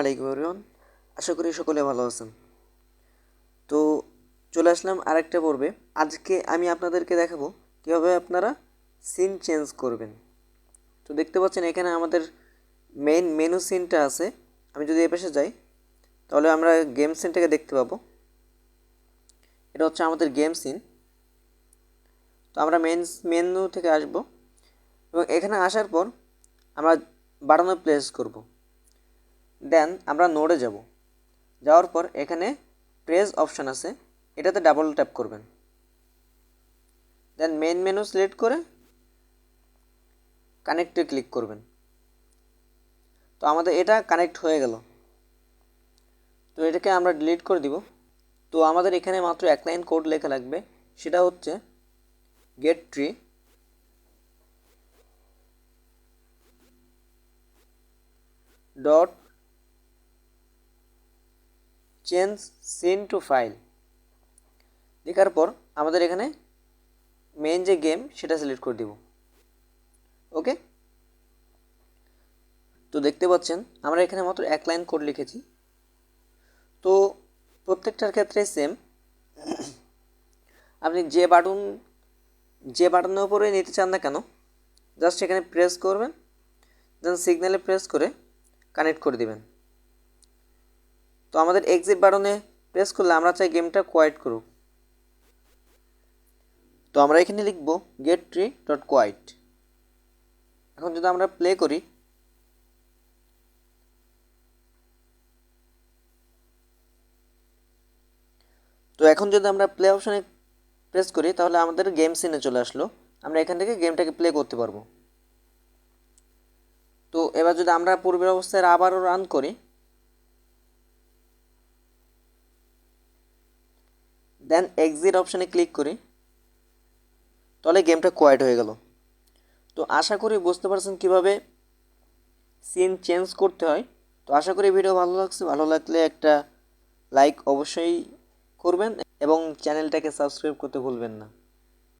আলাইকুম এভরিওয়ান আশা করি সকলে ভালো আছেন। তো চলে আসলাম আরেকটা পর্বে। আজকে আমি আপনাদেরকে দেখাবো কীভাবে আপনারা সিন চেঞ্জ করবেন। তো দেখতে পাচ্ছেন এখানে আমাদের মেন মেনু সিনটা আছে। আমি যদি এ পাশে যাই, তাহলে আমরা গেম সিনটাকে দেখতে পাবো। এটা হচ্ছে আমাদের গেম সিন তো আমরা মেন মেনু থেকে আসব। এবং এখানে আসার পর আমরা বাটনে প্লেস করব। দেন আমরা নোডে যাব। যাওয়ার পর এখানে প্রেস অপশান আছে, এটাতে ডাবল ট্যাপ করবেন। দেন মেন মেনু সিলেক্ট করে কানেক্টে ক্লিক করবেন। তো আমাদের এটা কানেক্ট হয়ে গেল। তো এটাকে আমরা ডিলিট করে দিব। তো আমাদের এখানে মাত্র এক লাইন কোড লেখা লাগবে, সেটা হচ্ছে get tree dot change scene to file লেখার পর আমাদের এখানে মেন যে গেম সেটা সিলেক্ট করে দিব। ওকে তো দেখতে পাচ্ছেন, আমরা এখানে মাত্র এক লাইন কোড লিখেছি। তো প্রত্যেকটার ক্ষেত্রে সেম আপনি যে বাটন যে বাটনের উপরে নিতে চান না কেন জাস্ট এখানে প্রেস করবেন দেন সিগন্যালে প্রেস করে কানেক্ট করে দিবেন। তো আমাদের এক্সিট বাটনে প্রেস করলে আমরা চাই গেমটা কোয়াইট করুক। তো আমরা এখানে লিখব গেট ট্রি ডট কোয়াইট এখন যদি আমরা প্লে করি, তো এখন যদি আমরা প্লে অপশানে প্রেস করি, তাহলে আমাদের গেম সিনে চলে আসলো। আমরা এখান থেকে গেমটাকে প্লে করতে পারব। তো এবার যদি আমরা পূর্বের অবস্থায় আবারও রান করি দেন এক্সিট অপশানে ক্লিক করি। তাহলে গেমটা কোয়াইট হয়ে গেল। তো আশা করি বুঝতে পারছেন কীভাবে সিন চেঞ্জ করতে হয়। তো আশা করি ভিডিও ভালো লাগছে। ভালো লাগলে একটা লাইক অবশ্যই করবেন এবং চ্যানেলটাকে সাবস্ক্রাইব করতে ভুলবেন না।